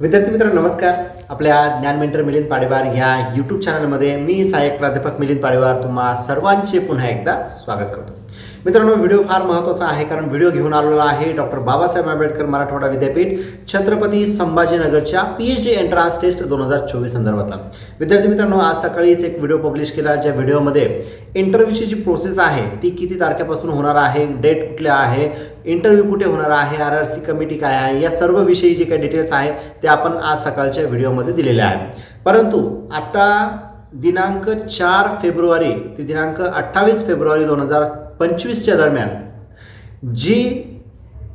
विद्यार्थी मित्र नमस्कार. आपल्या ज्ञान मेंटर मिलिंद पाडेवार या यूट्यूब चॅनलमध्ये मी सहाय्यक प्राध्यापक मिलिंद पाडेवार तुम्हा सर्वांचे पुन्हा एकदा स्वागत करतो. मित्रांनो व्हिडिओ फार महत्त्वाचा आहे कारण व्हिडिओ घेऊन आलेला आहे डॉक्टर बाबासाहेब आंबेडकर मराठवाडा विद्यापीठ Chhatrapati संभाजीनगरच्या P H D entrance test दोन हजार चोवीस संदर्भातला. विद्यार्थी मित्रांनो आज सकाळीच एक व्हिडिओ पब्लिश केला ज्या व्हिडिओमध्ये इंटरव्ह्यूची जी प्रोसेस आहे ती किती तारखेपासून होणार आहे डेट कुठल्या आहे इंटरव्ह्यू कुठे होणार आहे आर आर सी कमिटी काय आहे या सर्व विषयी जे काही डिटेल्स आहे ते आपण आज सकाळच्या व्हिडिओमध्ये दिलेले आहे परंतु आता दिनांक चार फेब्रुवारी ते दिनांक अठ्ठावीस फेब्रुवारी दोन हजार पंचवीसच्या दरम्यान जी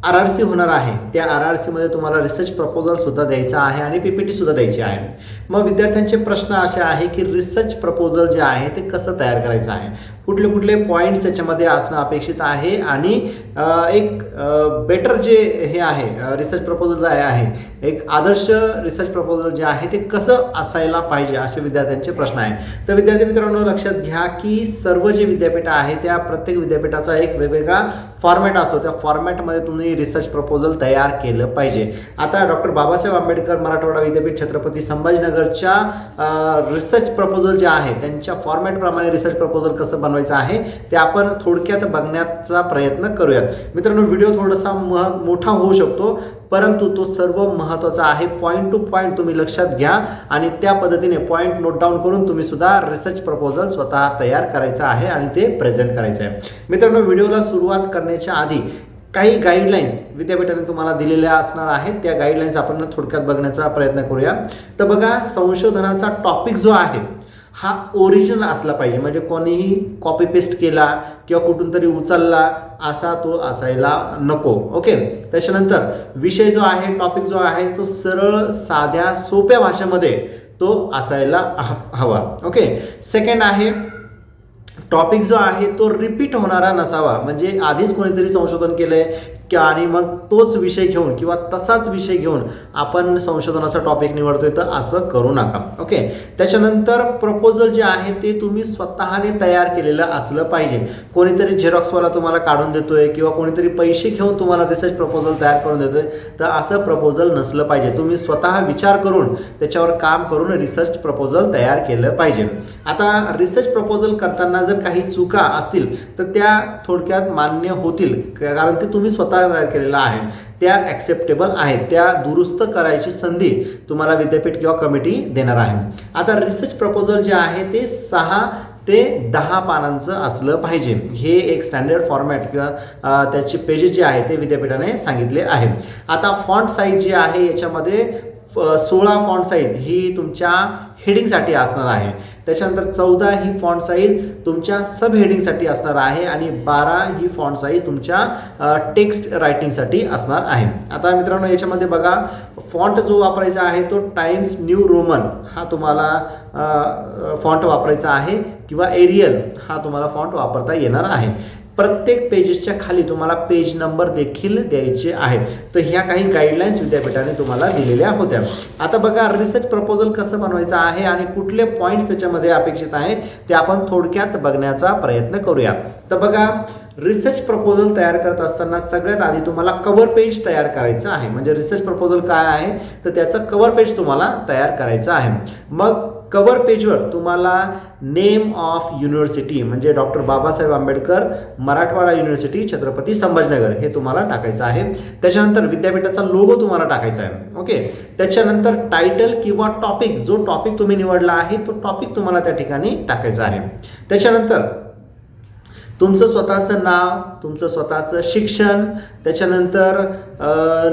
आर आर सी होणार आहे त्या आर आर सीमध्ये तुम्हाला रिसर्च प्रपोजलसुद्धा द्यायचा आहे आणि पी पी टी सुद्धा द्यायची आहे. मग विद्यार्थ्यांचे प्रश्न असे आहे की रिसर्च प्रपोजल जे आहे ते कसं तयार करायचं आहे? कुठले कुठले पॉईंट्स त्याच्यामध्ये असणं अपेक्षित आहे आणि एक बेटर जे हे आहे रिसर्च प्रपोजल जे आहे एक आदर्श रिसर्च प्रपोजल जे आहे ते कसं असायला पाहिजे असे विद्यार्थ्यांचे प्रश्न आहे तर विद्यार्थी मित्रांनो लक्षात घ्या की सर्व जे विद्यापीठ आहे त्या प्रत्येक विद्यापीठाचा एक वेगवेगळा फॉर्मॅट असतो. त्या फॉर्मॅटमध्ये तुम्ही रिसर्च प्रपोजल तयार केलं पाहिजे. आता डॉक्टर बाबासाहेब आंबेडकर मराठवाडा विद्यापीठ छत्रपती संभाजीनगरच्या रिसर्च प्रपोजल जे आहे त्यांच्या फॉर्मॅटप्रमाणे रिसर्च प्रपोजल कसं बनवायचा आहे ते आपण थोडक्यात बघण्याचा प्रयत्न करूयात. मित्रांनो व्हिडिओ थोडासा मह मोठा होऊ शकतो परंतु तो सर्व महत्त्वाचा आहे. पॉईंट टू पॉईंट तुम्ही लक्षात घ्या आणि त्या पद्धतीने पॉईंट नोट डाऊन करून तुम्ही सुद्धा रिसर्च प्रपोजल स्वतः तयार करायचं आहे आणि ते प्रेझेंट करायचं आहे. मित्रांनो व्हिडिओला सुरुवात करण्याच्या आधी काही गाईडलाईन्स विद्यापीठाने तुम्हाला दिलेल्या असणार आहेत. त्या गाईडलाईन्स आपण थोडक्यात बघण्याचा प्रयत्न करूया. तर बघा संशोधनाचा टॉपिक जो आहे हा ओरिजिनल असला पाहिजे. म्हणजे कोणीही कॉपी पेस्ट केला किंवा कुठून तरी उचलला असा तो असायला नको. ओके त्याच्यानंतर विषय जो आहे टॉपिक जो आहे तो सरळ साध्या सोप्या भाषेमध्ये तो असायला हवा. ओके सेकंड आहे टॉपिक जो आहे तो रिपीट होणारा नसावा. म्हणजे आधीच कोणीतरी संशोधन केलंय आणि मग तोच विषय घेऊन किंवा तसाच विषय घेऊन आपण संशोधनाचा टॉपिक निवडतोय तर असं करू नका. ओके त्याच्यानंतर प्रपोजल जे आहे ते तुम्ही स्वतःने तयार केलेलं असलं पाहिजे. कोणीतरी झेरॉक्सवाला तुम्हाला काढून देतोय किंवा कोणीतरी पैसे घेऊन तुम्हाला रिसर्च प्रपोजल तयार करून देतोय तर असं प्रपोजल नसलं पाहिजे. तुम्ही स्वतः विचार करून त्याच्यावर काम करून रिसर्च प्रपोजल तयार केलं पाहिजे. आता रिसर्च प्रपोजल करताना जर काही चुका असतील तर त्या थोडक्यात मान्य होतील. कारण ते तुम्ही स्वतः तयार केलेला आहे. त्या ॲक्सेप्टेबल आहेत. त्या दुरुस्त करायची संधी तुम्हाला विद्यापीठ किंवा कमिटी देणार आहे. आता रिसर्च प्रपोजल जे आहे ते सहा ते दहा पानांचं असलं पाहिजे. हे एक स्टँडर्ड फॉर्मॅट किंवा त्याचे पेजेस जे आहे ते विद्यापीठाने सांगितले आहे आता फॉन्ट साईज जे आहे याच्यामध्ये सोळा फॉन्ट साईज ही तुमच्या हेडिंगसाठी असणार आहे. त्याच्यानंतर चौदा ही फॉन्ट साईज तुमच्या सब हेडिंगसाठी असणार आहे आणि बारा ही फॉन्ट साईज तुमच्या टेक्स्ट रायटिंगसाठी असणार आहे. आता मित्रांनो याच्यामध्ये बघा फॉन्ट जो वापरायचा आहे तो टाइम्स न्यू रोमन हा तुम्हाला फॉन्ट वापरायचा आहे किंवा एरियल हा तुम्हाला फॉन्ट वापरता येणार आहे. प्रत्येक पेजेसच्या खाली तुम्हाला पेज नंबर देखील द्यायचे आहेत तर ह्या काही गाईडलाईन्स विद्यापीठाने तुम्हाला दिलेल्या होत्या. आता बघा रिसर्च प्रपोजल कसं बनवायचं आहे आणि कुठले पॉईंट्स त्याच्यामध्ये अपेक्षित आहे ते आपण थोडक्यात बघण्याचा प्रयत्न करूया. तर बघा रिसर्च प्रपोजल तयार करत असताना सगळ्यात आधी तुम्हाला कव्हर पेज तयार करायचं आहे. म्हणजे रिसर्च प्रपोजल काय आहे? तर त्याचं कव्हर पेज तुम्हाला तयार करायचं आहे. मग कवर पेजवर तुम्हाला नेम ऑफ युनिव्हर्सिटी म्हणजे डॉक्टर बाबासाहेब आंबेडकर मराठवाडा युनिव्हर्सिटी छत्रपती संभाजीनगर हे तुम्हाला टाकायचं आहे. त्याच्यानंतर विद्यापीठाचा लोगो तुम्हाला टाकायचा आहे. ओके त्याच्यानंतर टायटल किंवा टॉपिक जो टॉपिक तुम्ही निवडला आहे तो टॉपिक तुम्हाला त्या ठिकाणी टाकायचा आहे. त्याच्यानंतर तुमचं स्वतःचं नाव तुमचं स्वतःचं शिक्षण त्याच्यानंतर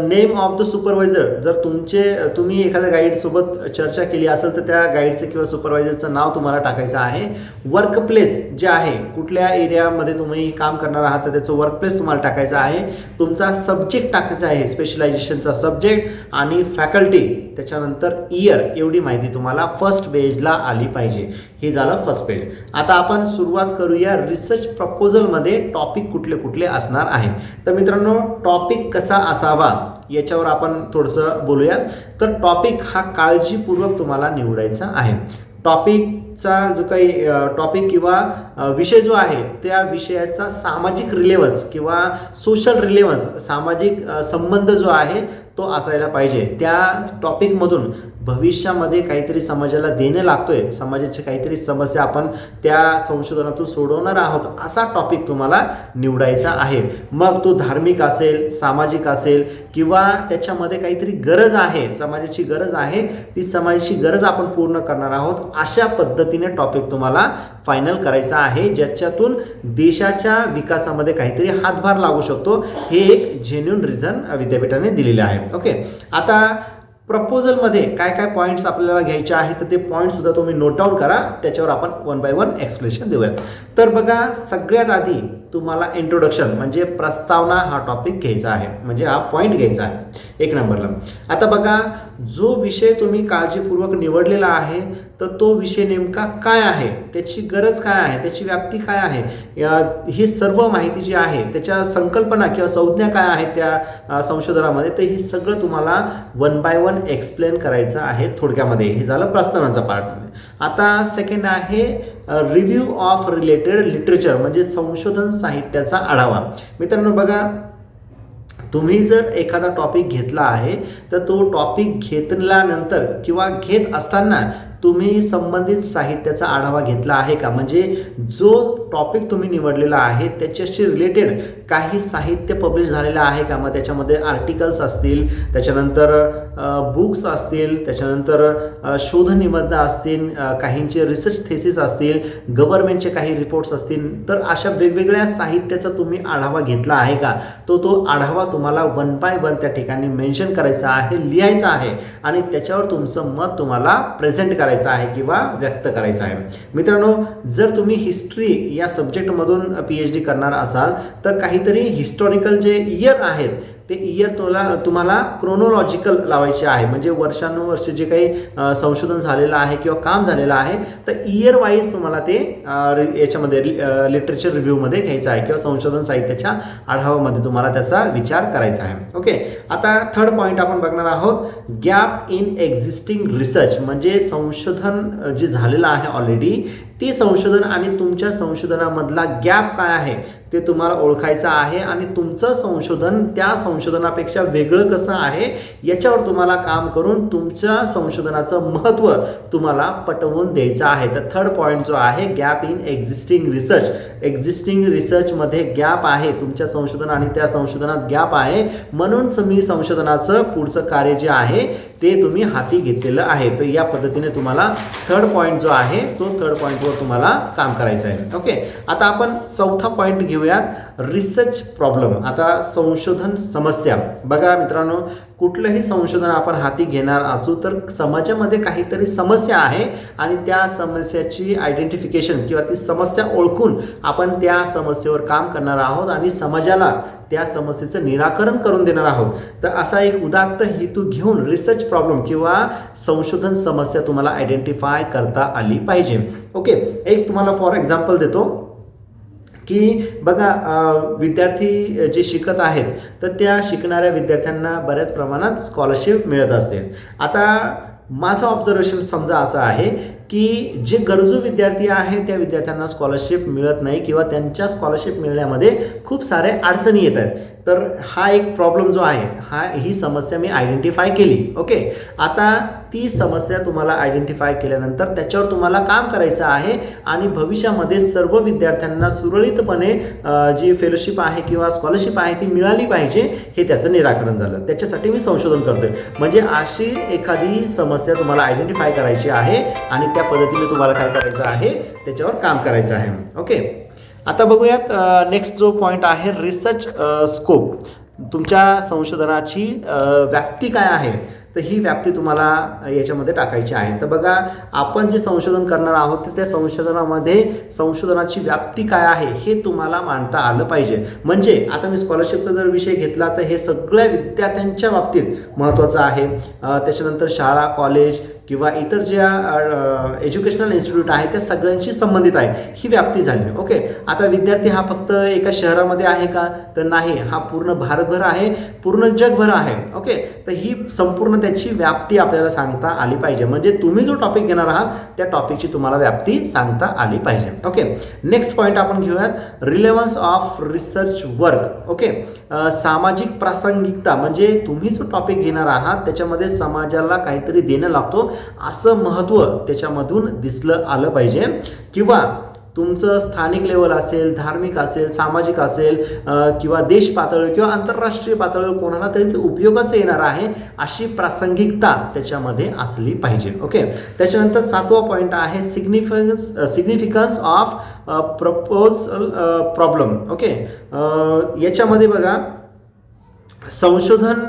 नेम ऑफ द सुपरवायझर जर तुमचे तुम्ही एखाद्या गाईडसोबत चर्चा केली असेल तर त्या गाईडचं किंवा सुपरवायझरचं नाव तुम्हाला टाकायचं आहे. वर्क प्लेस जे आहे कुठल्या एरियामध्ये तुम्ही काम करणार आहात तर त्याचं वर्क प्लेस तुम्हाला टाकायचं आहे. तुमचा सब्जेक्ट टाकायचा आहे स्पेशलायझेशनचा सब्जेक्ट आणि फॅकल्टी त्याच्यानंतर इयर एवढी माहिती तुम्हाला फर्स्ट पेजला आली पाहिजे. हे झालं फर्स्ट पेज आता आपण सुरुवात करूया रिसर्च प्रपोजलमध्ये टॉपिक कुठले कुठले असणार आहे. तर मित्रांनो टॉपिक कसा असावा याच्यावर आपण थोडंसं बोलूयात. तर टॉपिक हा काळजीपूर्वक तुम्हाला निवडायचा आहे. टॉपिकचा जो काही टॉपिक किंवा विषय जो आहे त्या विषयाचा सामाजिक रिलेवन्स किंवा सोशल रिलेवन्स सामाजिक संबंध जो आहे तो असायला पाहिजे. त्या टॉपिकमधून भविष्यामध्ये काहीतरी समाजाला देणं लागतोय. समाजाची काहीतरी समस्या आपण त्या संशोधनातून सोडवणार आहोत. असा टॉपिक तुम्हाला निवडायचा आहे. मग तो धार्मिक असेल सामाजिक असेल किंवा त्याच्यामध्ये काहीतरी गरज आहे समाजाची गरज आहे ती समाजाची गरज आपण पूर्ण करणार आहोत अशा पद्धतीने टॉपिक तुम्हाला फायनल करायचा आहे. ज्याच्यातून देशाच्या विकासामध्ये काहीतरी हातभार लागू शकतो. हे एक जेन्युन रिझन विद्यापीठाने दिलेले आहे. ओके आता प्रपोजलमध्ये काय काय पॉईंट्स आपल्याला घ्यायचे आहेत तर ते पॉईंटसुद्धा तुम्ही नोट डाऊन करा. त्याच्यावर आपण वन बाय वन एक्सप्लेनेशन देऊया तर बघा सगळ्यात आधी तुम्हाला इंट्रोडक्शन म्हणजे प्रस्तावना हा टॉपिक घ्यायचा आहे. म्हणजे हा पॉईंट घ्यायचा आहे. एक नंबरला. आता बघा जो विषय तुम्ही काळजीपूर्वक निवडलेला आहे तर तो विषय नेमका काय आहे? त्याची गरज काय आहे? त्याची व्याप्ती काय आहे? ही सर्व माहिती जी आहे त्याच्या संकल्पना किंवा संज्ञा काय आहेत त्या संशोधनामध्ये तर हे सगळं तुम्हाला वन बाय वन एक्सप्लेन करायचं आहे थोडक्यामध्ये. हे झालं प्रस्तावनाचा पार्ट आता सेकंड आहे रिव्ह्यू ऑफ रिलेटेड लिटरेचर म्हणजे संशोधन साहित्याचा आढावा. मित्रांनो बघा तुम्ही जर एखादा टॉपिक घेतला आहे तर तो टॉपिक घेतल्यानंतर किंवा घेत असताना तुम्ही संबंधित साहित्याचा आढावा घेतला आहे का? म्हणजे जो टॉपिक तुम्ही निवडलेला आहे त्याच्याशी रिलेटेड काही साहित्य पब्लिश झालेलं आहे का? मग त्याच्यामध्ये आर्टिकल्स असतील त्याच्यानंतर बुक्स असतील त्याच्यानंतर शोधनिबंध असतील काहींचे रिसर्च थेसिस असतील गव्हर्नमेंटचे काही रिपोर्ट्स असतील तर अशा वेगवेगळ्या साहित्याचा तुम्ही आढावा घेतला आहे का? तो तो आढावा तुम्हाला वन बाय वन त्या ठिकाणी मेन्शन करायचा आहे लिहायचा आहे आणि त्याच्यावर तुमचं मत तुम्हाला प्रेझेंट करायचं करायचा आहे किंवा व्यक्त करायचा आहे. मित्रांनो जर तुम्ही हिस्ट्री या सब्जेक्टमधून पी एच डी करणार असाल तर काहीतरी हिस्टॉरिकल जे इयर आहेत ते इयर तुला तुम्हाला क्रोनोलॉजिकल लावायचे आहे. म्हणजे वर्षानुवर्ष जे काही संशोधन झालेलं आहे किंवा काम झालेलं आहे तर इयर वाईज तुम्हाला ते रि- याच्यामध्ये लिटरेचर रिव्ह्यूमध्ये घ्यायचं आहे किंवा संशोधन साहित्याच्या आढावामध्ये तुम्हाला त्याचा विचार करायचा आहे. ओके आता थर्ड पॉईंट आपण बघणार आहोत गॅप इन एक्झिस्टिंग रिसर्च म्हणजे संशोधन जे झालेलं आहे ऑलरेडी ती संशोधन आणि तुमच्या संशोधनामधला गॅप काय आहे ते तुम्हाला ओळखायचं आहे आणि तुमचं संशोधन त्या संशोधनापेक्षा वेगळं कसं आहे याच्यावर तुम्हाला काम करून तुमच्या संशोधनाचं महत्त्व तुम्हाला पटवून द्यायचं आहे. तर थर्ड पॉईंट जो आहे gap in existing research existing रिसर्चमध्ये गॅप आहे तुमच्या संशोधन आणि त्या संशोधनात गॅप आहे. म्हणून मी संशोधनाचं पुढचं कार्य जे आहे ते तुम्ही हाती घेतलेलं आहे. तर या पद्धतीने तुम्हाला थर्ड पॉईंट जो आहे तो थर्ड पॉईंटवर तुम्हाला काम करायचं आहे. ओके आता आपण चौथा पॉईंट घेऊयात. रिसर्च प्रॉब्लेम आता संशोधन समस्या. बघा मित्रांनो कुठलंही संशोधन आपण हाती घेणार असू तर समाजामध्ये काहीतरी समस्या आहे आणि त्या समस्याची आयडेंटिफिकेशन किंवा ती समस्या ओळखून आपण त्या समस्येवर काम करणार आहोत आणि समाजाला त्या समस्येचं निराकरण करून देणार आहोत. तर असा एक उदात्त हेतू घेऊन रिसर्च प्रॉब्लेम किंवा संशोधन समस्या तुम्हाला आयडेंटिफाय करता आली पाहिजे. ओके एक तुम्हाला फॉर एक्झाम्पल देतो. की बघा विद्यार्थी जे शिकत आहेत तर त्या शिकणाऱ्या विद्यार्थ्यांना बऱ्याच प्रमाणात स्कॉलरशिप मिळत असते. आता माझं ऑब्झर्वेशन समजा असं आहे की जे गरजू विद्यार्थी आहेत त्या विद्यार्थ्यांना स्कॉलरशिप मिळत नाही किंवा त्यांच्या स्कॉलरशिप मिळण्यामध्ये खूप सारे अडचणी येत आहेत. तर हा एक प्रॉब्लेम जो आहे हा ही समस्या मी आयडेंटिफाय केली. ओके आता ती समस्या तुम्हाला आयडेंटिफाय केल्यानंतर त्याच्यावर तुम्हाला काम करायचं आहे आणि भविष्यामध्ये सर्व विद्यार्थ्यांना सुरळीतपणे जी फेलोशिप आहे किंवा स्कॉलरशिप आहे ती मिळाली पाहिजे हे त्याचं निराकरण झालं. त्याच्यासाठी मी संशोधन करतोय. म्हणजे अशी एखादी समस्या तुम्हाला आयडेंटिफाय करायची आहे आणि त्या पद्धतीने तुम्हाला काय करायचं आहे त्याच्यावर काम करायचं आहे. ओके आता बघूयात नेक्स्ट जो पॉईंट आहे रिसर्च स्कोप तुमच्या संशोधनाची व्याप्ती काय आहे? तर ही व्याप्ती तुम्हाला याच्यामध्ये टाकायची आहे. तर बघा आपण जे संशोधन करणार आहोत तर त्या संशोधनामध्ये संशोधनाची व्याप्ती काय आहे हे तुम्हाला मांडता आलं पाहिजे. म्हणजे आता मी स्कॉलरशिपचा जर विषय घेतला तर हे सगळ्या विद्यार्थ्यांच्या बाबतीत महत्त्वाचं आहे. त्याच्यानंतर शाळा कॉलेज किंवा इतर ज्या एज्युकेशनल इन्स्टिट्यूट आहे त्या सगळ्यांशी संबंधित आहे. ही व्याप्ती झाली. ओके? आता विद्यार्थी हा फक्त एका शहरामध्ये आहे का? तर नाही. हा पूर्ण भारतभर आहे पूर्ण जगभर आहे. ओके? तर ही संपूर्ण त्याची व्याप्ती आपल्याला सांगता आली पाहिजे. म्हणजे तुम्ही जो टॉपिक घेणार आहात त्या टॉपिकची तुम्हाला व्याप्ती सांगता आली पाहिजे. ओके? नेक्स्ट पॉईंट आपण घेऊयात. Relevance of research work okay? सामाजिक प्रासंगिकता म्हणजे तुम्ही जो टॉपिक घेणार आहात त्याच्यामध्ये समाजाला काहीतरी देणं लागतो असं महत्त्व त्याच्यामधून दिसलं आलं पाहिजे. किंवा तुमचं स्थानिक लेवल असेल धार्मिक असेल सामाजिक असेल किंवा देश पातळीवर किंवा आंतरराष्ट्रीय पातळीवर कोणाला तरी ते उपयोगाचं येणार आहे अशी प्रासंगिकता त्याच्यामध्ये असली पाहिजे. ओके? त्याच्यानंतर सातवा पॉईंट आहे significance significance of propose problem okay याच्यामध्ये बघा संशोधन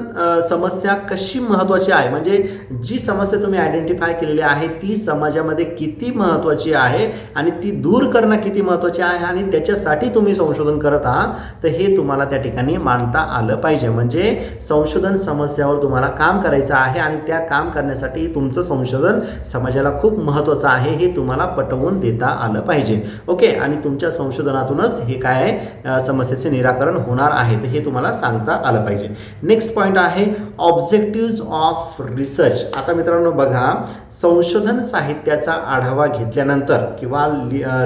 समस्या कशी महत्त्वाची आहे? म्हणजे जी समस्या तुम्ही आयडेंटिफाय केलेली आहे ती समाजामध्ये किती महत्त्वाची आहे आणि ती दूर करणं किती महत्त्वाची आहे आणि त्याच्यासाठी तुम्ही संशोधन करत आहात तर हे तुम्हाला त्या ठिकाणी मांडता आलं पाहिजे. म्हणजे संशोधन समस्यावर तुम्हाला काम करायचं आहे आणि त्या काम करण्यासाठी तुमचं संशोधन समाजाला खूप महत्त्वाचं आहे हे तुम्हाला पटवून देता आलं पाहिजे. ओके? आणि तुमच्या संशोधनातूनच हे काय समस्येचे निराकरण होणार आहे तर हे तुम्हाला सांगता आलं पाहिजे. नेक्स्ट पॉईंट आहे ऑब्जेक्टिव्ज ऑफ रिसर्च आता मित्रांनो बघा संशोधन साहित्याचा आढावा घेतल्यानंतर किंवा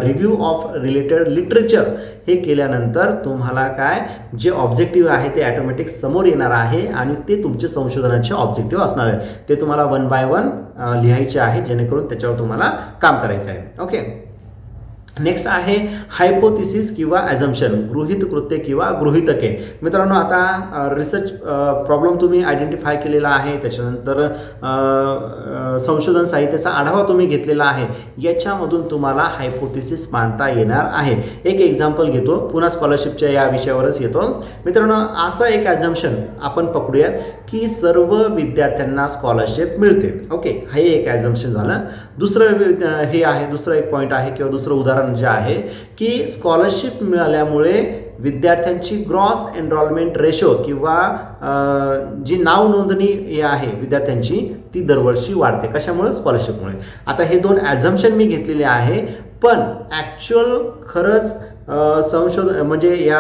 रिव्ह्यू ऑफ रिलेटेड लिटरेचर हे केल्यानंतर तुम्हाला काय जे ऑब्जेक्टिव्ह आहे ते ॲटोमॅटिक समोर येणार आहे आणि ते तुमचे संशोधनाचे ऑब्जेक्टिव्ह असणार आहे. ते तुम्हाला वन बाय वन लिहायचे आहे जेणेकरून त्याच्यावर तुम्हाला काम करायचं आहे. ओके नेक्स्ट आहे हायपोथिसिस किंवा ॲझम्शन गृहित कृत्य किंवा गृहितके. मित्रांनो आता रिसर्च प्रॉब्लेम तुम्ही आयडेंटिफाय केलेला आहे. त्याच्यानंतर संशोधन साहित्याचा आढावा तुम्ही घेतलेला आहे. याच्यामधून तुम्हाला हायपोथिसिस मानता येणार आहे. एक एक्झाम्पल घेतो. पुन्हा स्कॉलरशिपच्या या विषयावरच येतो. मित्रांनो असं एक ॲझम्शन आपण पकडूयात की सर्व विद्यार्थ्यांना स्कॉलरशिप मिळते. ओके हे एक ॲझम्शन झालं. दुसरं हे आहे दुसरं एक पॉईंट आहे किंवा दुसरं उदाहरण जे आहे की स्कॉलरशिप मिळाल्यामुळे विद्यार्थ्यांची ग्रॉस एनरॉलमेंट रेशो किंवा जी नाव नोंदणी हे आहे विद्यार्थ्यांची ती दरवर्षी वाढते. कशामुळे? स्कॉलरशिपमुळे आता हे दोन ॲझम्शन मी घेतलेले आहे. पण ॲक्च्युअल खरंच संशोधन म्हणजे या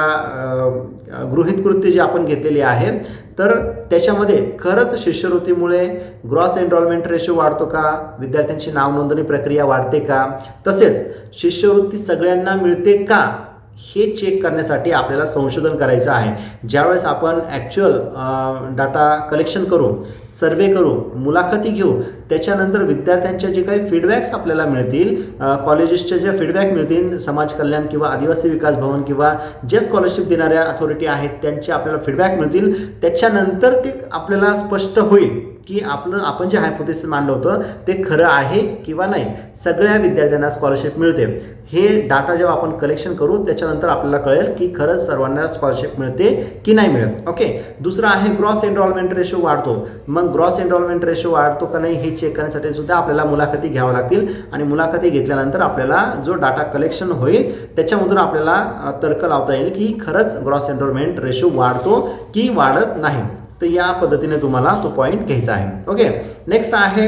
गृहित कृत्य जे आपण घेतलेली आहे तर त्याच्यामध्ये खरंच शिष्यवृत्तीमुळे ग्रॉस एनरोलमेंट रेशो वाढतो का? विद्यार्थ्यांची नावनोंदणी प्रक्रिया वाढते का? तसेच शिष्यवृत्ती सगळ्यांना मिळते का? हे चेक करण्यासाठी आपल्याला संशोधन करायचं आहे. ज्यावेळेस आपण ॲक्च्युअल डाटा कलेक्शन करू सर्वे करू मुलाखती घेऊ त्याच्यानंतर विद्यार्थ्यांच्या जे काही फीडबॅक्स आपल्याला मिळतील कॉलेजेसच्या जे फीडबॅक मिळतील समाज कल्याण किंवा आदिवासी विकास भवन किंवा जे स्कॉलरशिप देणाऱ्या अथॉरिटी आहेत त्यांचे आपल्याला फीडबॅक मिळतील. त्याच्यानंतर ते आपल्याला स्पष्ट होईल. की आपलं आपण जे हायपोथेसिस मांडलं होतं ते खरं आहे किंवा नाही सगळ्या विद्यार्थ्यांना स्कॉलरशिप मिळते. हे डाटा जेव्हा आपण कलेक्शन करू त्याच्यानंतर आपल्याला कळेल की खरंच सर्वांना स्कॉलरशिप मिळते की नाही मिळत. ओके दुसरं आहे ग्रॉस एनरॉलमेंट रेशो वाढतो. मग ग्रॉस एनरॉलमेंट रेशो वाढतो का नाही हे चेक करण्यासाठी सुद्धा आपल्याला मुलाखती घ्याव्या लागतील. आणि मुलाखती घेतल्यानंतर आपल्याला जो डाटा कलेक्शन होईल त्याच्यामधून आपल्याला तर्क लावता येईल की खरंच ग्रॉस एनरॉलमेंट रेशो वाढतो की वाढत नाही. तर या पद्धतीने तुम्हाला तो पॉईंट घ्यायचा आहे. ओके नेक्स्ट आहे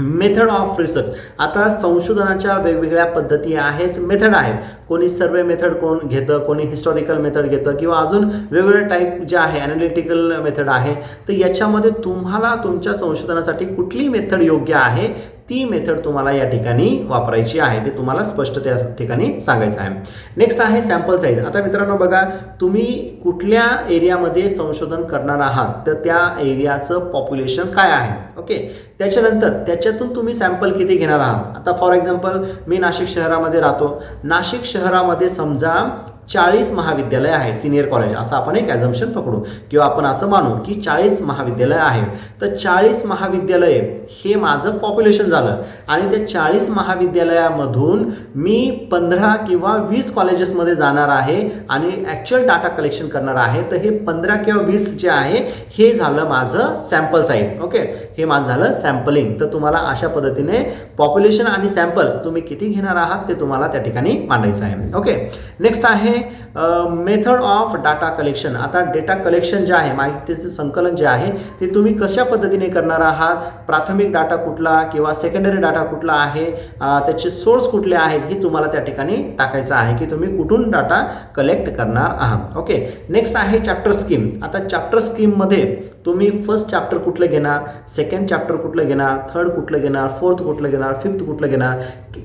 मेथड ऑफ रिसर्च आता संशोधनाच्या वेगवेगळ्या पद्धती आहेत मेथड आहेत. कोणी सर्वे मेथड कोण घेतं कोणी हिस्टॉरिकल मेथड घेतं किंवा अजून वेगवेगळे टाईप जे आहे ॲनालिटिकल मेथड आहे. तर याच्यामध्ये तुम्हाला तुमच्या संशोधनासाठी कुठली मेथड योग्य आहे ती मेथड तुम्हाला या ठिकाणी वापरायची आहे. ते तुम्हाला स्पष्ट त्या ठिकाणी सांगायचं आहे. नेक्स्ट आहे सॅम्पल साईज आता मित्रांनो बघा तुम्ही कुठल्या एरियामध्ये संशोधन करणार आहात? तर त्या एरियाचं पॉप्युलेशन काय आहे? ओके त्याच्यानंतर त्याच्यातून तुम्ही सॅम्पल किती घेणार आहात? आता फॉर एक्झाम्पल मी नाशिक शहरामध्ये राहतो. नाशिक शहरामध्ये समजा चाळीस महाविद्यालय आहे सिनियर कॉलेज असं आपण एक ॲझम्शन पकडू. किंवा आपण असं मानू की चाळीस महाविद्यालय आहे. तर चाळीस महाविद्यालय हे माझं पॉप्युलेशन झालं. आणि त्या चाळीस महाविद्यालयामधून मी पंधरा किंवा वीस कॉलेजेसमध्ये जाणार आहे आणि ॲक्च्युअल डाटा कलेक्शन करणार आहे. तर हे पंधरा किंवा वीस जे आहे हे झालं माझं सॅम्पल साईज ओके हे माझं झालं सॅम्पलिंग तर तुम्हाला अशा पद्धतीने पॉप्युलेशन आणि सॅम्पल तुम्ही किती घेणार आहात ते तुम्हाला त्या ठिकाणी मांडायचं आहे. ओके नेक्स्ट आहे mensaje method of data collection आता डेटा कलेक्शन जे आहे माहितीचे संकलन जे आहे ते तुम्ही कशा पद्धतीने करणार आहात? प्राथमिक डाटा कुठला किंवा सेकंडरी डाटा कुठला आहे? त्याचे सोर्स कुठले आहेत? हे तुम्हाला त्या ठिकाणी टाकायचं आहे की तुम्ही कुठून डाटा कलेक्ट करणार आहात. ओके नेक्स्ट आहे चॅप्टर स्कीम आता चॅप्टर स्कीममध्ये तुम्ही फर्स्ट चॅप्टर कुठलं घेणार? सेकंड चॅप्टर कुठलं घेणार? थर्ड कुठलं घेणार? फोर्थ कुठलं घेणार? फिफ्थ कुठलं घेणार?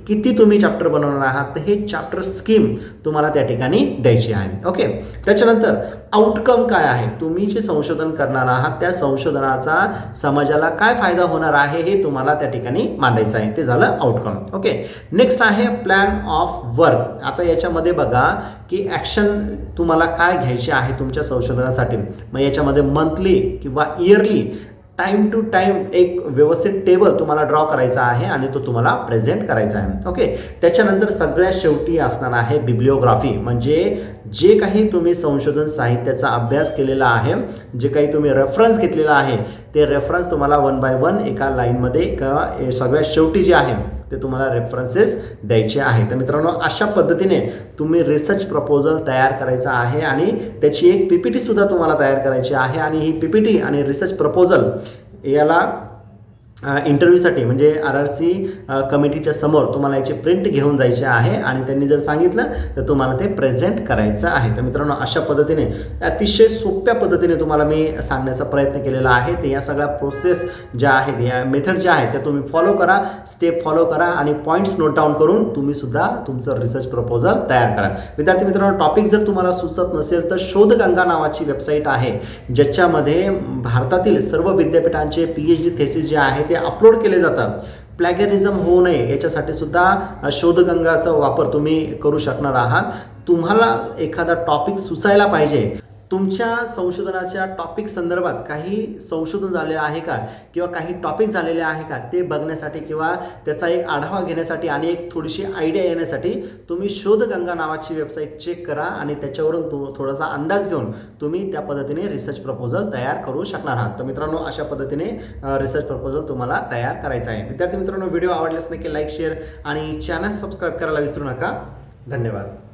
किती तुम्ही चॅप्टर बनवणार आहात? तर हे चॅप्टर स्कीम तुम्हाला त्या ठिकाणी द्यायची आहे. ओके त्याच्यानंतर आउटकम काय आहे? तुम्ही जे संशोधन करणार आहात त्या संशोधनाचा समाजाला काय फायदा होणार आहे हे तुम्हाला त्या ठिकाणी मांडायचं आहे. ते झालं आउटकम ओके नेक्स्ट आहे प्लॅन ऑफ वर्क आता याच्यामध्ये बघा की ॲक्शन तुम्हाला काय घ्यायचे आहे तुमच्या संशोधनासाठी? मग याच्यामध्ये मंथली किंवा इयरली टाईम टू टाईम एक व्यवस्थित टेबल तुम्हाला ड्रॉ करायचा आहे आणि तो तुम्हाला प्रेझेंट करायचा आहे. ओके? त्याच्यानंतर सगळ्यात शेवटी असणार आहे बिब्लिओग्राफी. म्हणजे जे काही तुम्ही संशोधन साहित्याचा अभ्यास केलेला आहे जे काही तुम्ही रेफरन्स घेतलेला आहे ते रेफरन्स तुम्हाला वन बाय वन एका लाईनमध्ये किंवा ए- सगळ्यात शेवटी जे आहे ते तुम्हाला रेफरन्सेस द्यायचे आहे तर मित्रांनो अशा पद्धतीने तुम्ही रिसर्च प्रपोजल तयार करायचा आहे आणि त्याची एक पी पी टीसुद्धा तुम्हाला तयार करायची आहे. आणि ही पी पी टी आणि रिसर्च प्रपोजल याला इंटरव्ह्यूसाठी म्हणजे आर आर सी कमिटीच्या समोर तुम्हाला याची प्रिंट घेऊन जायचे आहे आणि त्यांनी जर सांगितलं तर तुम्हाला ते प्रेझेंट करायचं आहे. तर मित्रांनो अशा पद्धतीने अतिशय सोप्या पद्धतीने तुम्हाला मी सांगण्याचा प्रयत्न केलेला आहे. ते या सगळ्या प्रोसेस ज्या आहेत या मेथड ज्या आहेत त्या तुम्ही फॉलो करा स्टेप फॉलो करा आणि पॉईंट्स नोट डाऊन करून तुम्ही सुद्धा तुमचं रिसर्च प्रपोजल तयार करा. विद्यार्थी मित्रांनो टॉपिक जर तुम्हाला सुचत नसेल तर शोधगंगा नावाची वेबसाईट आहे ज्याच्यामध्ये भारतातील सर्व विद्यापीठांचे पी एच डी थेसिस जे आहे ते अपलोड केले जातात. प्लॅगरिझम होऊ नये याच्यासाठी सुद्धा शोधगंगाचा वापर तुम्ही करू शकणार आहात. तुम्हाला एखादा टॉपिक सुचायला पाहिजे. तुमच्या संशोधनाच्या टॉपिक संदर्भात काही संशोधन झालेलं आहे का? किंवा काही टॉपिक झालेले आहे का? ते बघण्यासाठी किंवा त्याचा एक आढावा घेण्यासाठी आणि एक थोडीशी आयडिया येण्यासाठी तुम्ही शोधगंगा नावाची वेबसाईट चेक करा आणि त्याच्यावरून तो थोडासा अंदाज घेऊन तुम्ही त्या पद्धतीने रिसर्च प्रपोजल तयार करू शकणार आहात. तर मित्रांनो अशा पद्धतीने रिसर्च प्रपोजल तुम्हाला तयार करायचा आहे. विद्यार्थी मित्रांनो व्हिडिओ आवडल्यास नक्की लाईक शेअर आणि चॅनल सबस्क्राईब करायला विसरू नका. धन्यवाद.